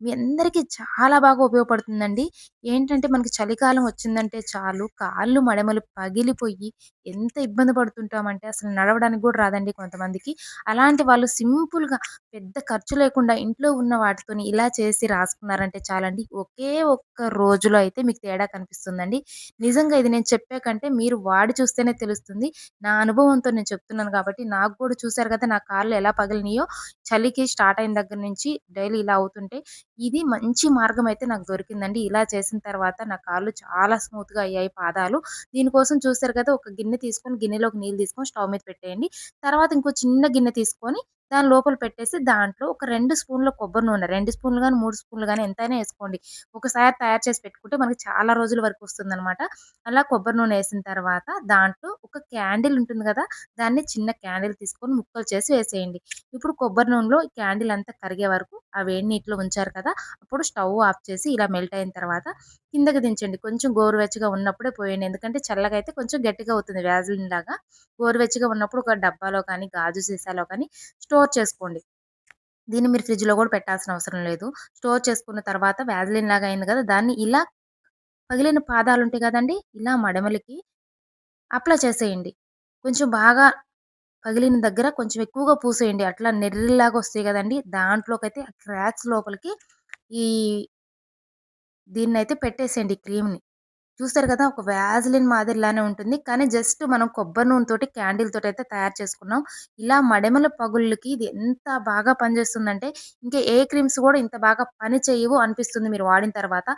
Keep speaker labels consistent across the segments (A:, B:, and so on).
A: మీ అందరికీ చాలా బాగా ఉపయోగపడుతుందండి. ఏంటంటే మనకి చలికాలం వచ్చిందంటే చాలు కాళ్ళు మడమలు పగిలిపోయి ఎంత ఇబ్బంది పడుతుంటామంటే అసలు నడవడానికి కూడా రాదండి కొంతమందికి. అలాంటి వాళ్ళు సింపుల్గా పెద్ద ఖర్చు లేకుండా ఇంట్లో ఉన్న వాటితోని ఇలా చేసి రాసుకున్నారంటే చాలండి. ఒకే ఒక్క రోజులో అయితే మీకు తేడా కనిపిస్తుందండి. నిజంగా ఇది నేను చెప్పే కంటే మీరు వాడి చూస్తేనే తెలుస్తుంది. నా అనుభవంతో నేను చెప్తున్నాను కాబట్టి నాకు కూడా చూశారు కదా నా కాళ్ళు ఎలా పగిలినాయో. చలికి స్టార్ట్ అయిన దగ్గర నుంచి డైలీ ఇలా అవుతుంటే ఇది మంచి మార్గం అయితే నాకు దొరికిందండి. ఇలా చేసిన తర్వాత నా కాళ్ళు చాలా స్మూత్గా అయ్యాయి పాదాలు. దీనికోసం చూస్తారు కదా ఒక గిన్నె తీసుకొని గిన్నెలోకి నీళ్ళు తీసుకొని స్టవ్ మీద పెట్టేయండి. తర్వాత ఇంకో చిన్న గిన్నె తీసుకొని దాని లోపల పెట్టేసి దాంట్లో ఒక రెండు స్పూన్ల కొబ్బరి నూనె రెండు స్పూన్లు కానీ మూడు స్పూన్లు కానీ ఎంతైనా వేసుకోండి. ఒకసారి తయారు చేసి పెట్టుకుంటే మనకి చాలా రోజుల వరకు వస్తుందన్నమాట. అలా కొబ్బరి నూనె వేసిన తర్వాత దాంట్లో ఒక క్యాండిల్ ఉంటుంది కదా దాన్ని చిన్న క్యాండిల్ తీసుకొని ముక్కలు చేసి వేసేయండి. ఇప్పుడు కొబ్బరి నూనెలో ఈ క్యాండిల్ అంతా కరిగే వరకు ఆ వేడి నీటిలో ఉంచారు కదా అప్పుడు స్టవ్ ఆఫ్ చేసి ఇలా మెల్ట్ అయిన తర్వాత కిందకి దించండి. కొంచెం గోరువెచ్చగా ఉన్నప్పుడే పోయండి. ఎందుకంటే చల్లగా అయితే కొంచెం గట్టిగా అవుతుంది వ్యాజిలిన్ లాగా. గోరువెచ్చగా ఉన్నప్పుడు ఒక డబ్బాలో కానీ గాజు సీసాలో కానీ స్టోర్ చేసుకోండి. దీన్ని మీరు ఫ్రిడ్జ్లో కూడా పెట్టాల్సిన అవసరం లేదు. స్టోర్ చేసుకున్న తర్వాత వ్యాజిలిన్ లాగా అయింది కదా దాన్ని ఇలా పగిలిన పాదాలు ఉంటాయి కదండి ఇలా మడమలకి అప్లై చేసేయండి. కొంచెం బాగా పగిలిన దగ్గర కొంచెం ఎక్కువగా పూసేయండి. అట్లా నెర్రిలాగా వస్తాయి కదండి. దాంట్లోకైతే క్రాక్స్ లోపలికి ఈ దీన్ని అయితే పెట్టేసేయండి క్రీమ్ని. చూస్తారు కదా ఒక వ్యాజ్లిన్ మాదిరిలానే ఉంటుంది. కానీ జస్ట్ మనం కొబ్బరి నూనెతోటి క్యాండిల్ తోటి అయితే తయారు చేసుకున్నాం. ఇలా మడమల పగుళ్ళకి ఇది ఎంత బాగా పనిచేస్తుందంటే ఇంకా ఏ క్రీమ్స్ కూడా ఇంత బాగా పని చేయవు అనిపిస్తుంది మీరు వాడిన తర్వాత.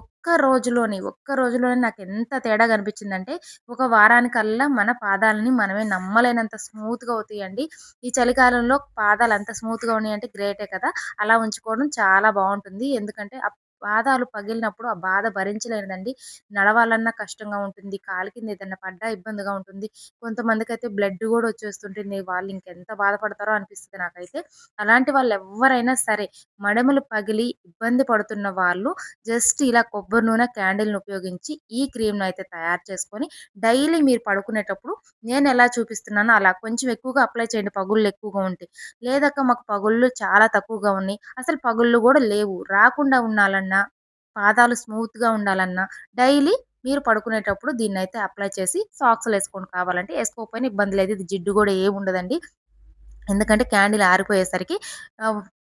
A: ఒక్క రోజులోని ఒక్క రోజులోనే నాకు ఎంత తేడా కనిపించిందంటే ఒక వారానికల్లా మన పాదాలని మనమే నమ్మలేనంత స్మూత్గా అవుతాయండి. ఈ చలికాలంలో పాదాలు అంత స్మూత్గా ఉన్నాయంటే గ్రేటే కదా. అలా ఉంచుకోవడం చాలా బాగుంటుంది. ఎందుకంటే పాదాలు పగిలినప్పుడు ఆ బాధ భరించలేనిదండి. నడవాలన్నా కష్టంగా ఉంటుంది. కాలు కింద ఏదైనా పడ్డా ఇబ్బందిగా ఉంటుంది. కొంతమందికి అయితే బ్లడ్ కూడా వచ్చేస్తుంటుంది. వాళ్ళు ఇంకెంత బాధపడతారో అనిపిస్తుంది నాకైతే. అలాంటి వాళ్ళు ఎవరైనా సరే మడమలు పగిలి ఇబ్బంది పడుతున్న వాళ్ళు జస్ట్ ఇలా కొబ్బరి నూనె క్యాండిల్ని ఉపయోగించి ఈ క్రీమ్ను అయితే తయారు చేసుకొని డైలీ మీరు పడుకునేటప్పుడు నేను ఎలా చూపిస్తున్నానో అలా కొంచెం ఎక్కువగా అప్లై చేయండి. పగుళ్ళు ఎక్కువగా ఉంటాయి లేదక్క మాకు పగుళ్ళు చాలా తక్కువగా ఉన్నాయి. అసలు పగుళ్ళు కూడా లేవు. రాకుండా ఉండాలన్నా పాదాలు స్మూత్గా ఉండాలన్నా డైలీ మీరు పడుకునేటప్పుడు దీన్ని అయితే అప్లై చేసి సాక్స్లు వేసుకోండి కావాలంటే. వేసుకోకపోయినా ఇబ్బంది లేదు. ఇది జిడ్డు కూడా ఏమి ఉండదండి. ఎందుకంటే క్యాండిల్ ఆరిపోయేసరికి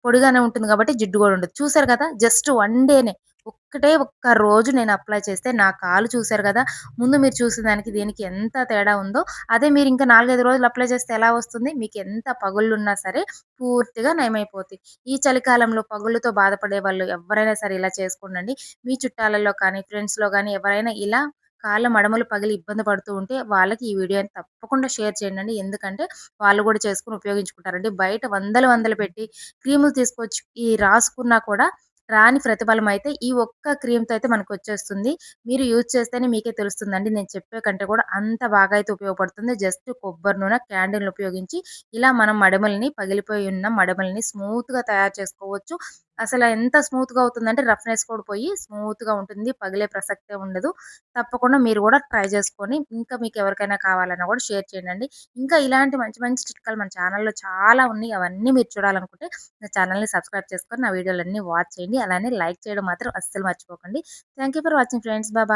A: పొడిగానే ఉంటుంది కాబట్టి జిడ్డు కూడా ఉండదు. చూసారు కదా? జస్ట్ వన్ డేనే ఒక్కటే ఒక్క రోజు నేను అప్లై చేస్తే నా కాలు చూశారు కదా ముందు మీరు చూసిన దానికి దీనికి ఎంత తేడా ఉందో అదే మీరు ఇంకా నాలుగైదు రోజులు అప్లై చేస్తే ఎలా వస్తుంది? మీకు ఎంత పగుళ్ళు ఉన్నా సరే పూర్తిగా నయమైపోతాయి ఈ చలికాలంలో పగుళ్ళతో బాధపడే వాళ్ళు ఎవరైనా సరే ఇలా చేసుకోండి మీ చుట్టాలలో కానీ ఫ్రెండ్స్లో కానీ ఎవరైనా ఇలా కాళ్ళ మడమలు పగిలి ఇబ్బంది పడుతూ ఉంటే వాళ్ళకి ఈ వీడియోని తప్పకుండా షేర్ చేయండి ఎందుకంటే వాళ్ళు కూడా చేసుకుని ఉపయోగించుకుంటారండి. బయట వందలు వందలు పెట్టి క్రీములు తీసుకొచ్చి ఈ రాసుకున్నా కూడా రాని ప్రతిఫలం అయితే ఈ ఒక్క క్రీమ్తో అయితే మనకు వచ్చేస్తుంది మీరు యూజ్ చేస్తేనే మీకే తెలుస్తుందండి. నేను చెప్పే కంటే కూడా అంత బాగా అయితే ఉపయోగపడుతుంది. జస్ట్ కొబ్బరి నూనె క్యాండిల్ని ఉపయోగించి ఇలా మనం మడమల్ని పగిలిపోయి ఉన్న మడమల్ని స్మూత్గా తయారు చేసుకోవచ్చు. అసలు ఎంత స్మూత్గా అవుతుందంటే రఫ్నెస్ కూడా పోయి స్మూత్గా ఉంటుంది పగిలే ప్రసక్తే ఉండదు. తప్పకుండా మీరు కూడా ట్రై చేసుకొని ఇంకా మీకు ఎవరికైనా కావాలన్నా కూడా షేర్ చేయండి ఇంకా ఇలాంటి మంచి మంచి చిట్కాలు మన ఛానల్లో చాలా ఉన్నాయి. అవన్నీ మీరు చూడాలనుకుంటే నా ఛానల్ని సబ్స్క్రైబ్ చేసుకొని నా వీడియోలన్నీ వాచ్ చేయండి. అలానే లైక్ చేయడం మాత్రం అస్సలు మర్చిపోకండి. Thank for watching friends. Baba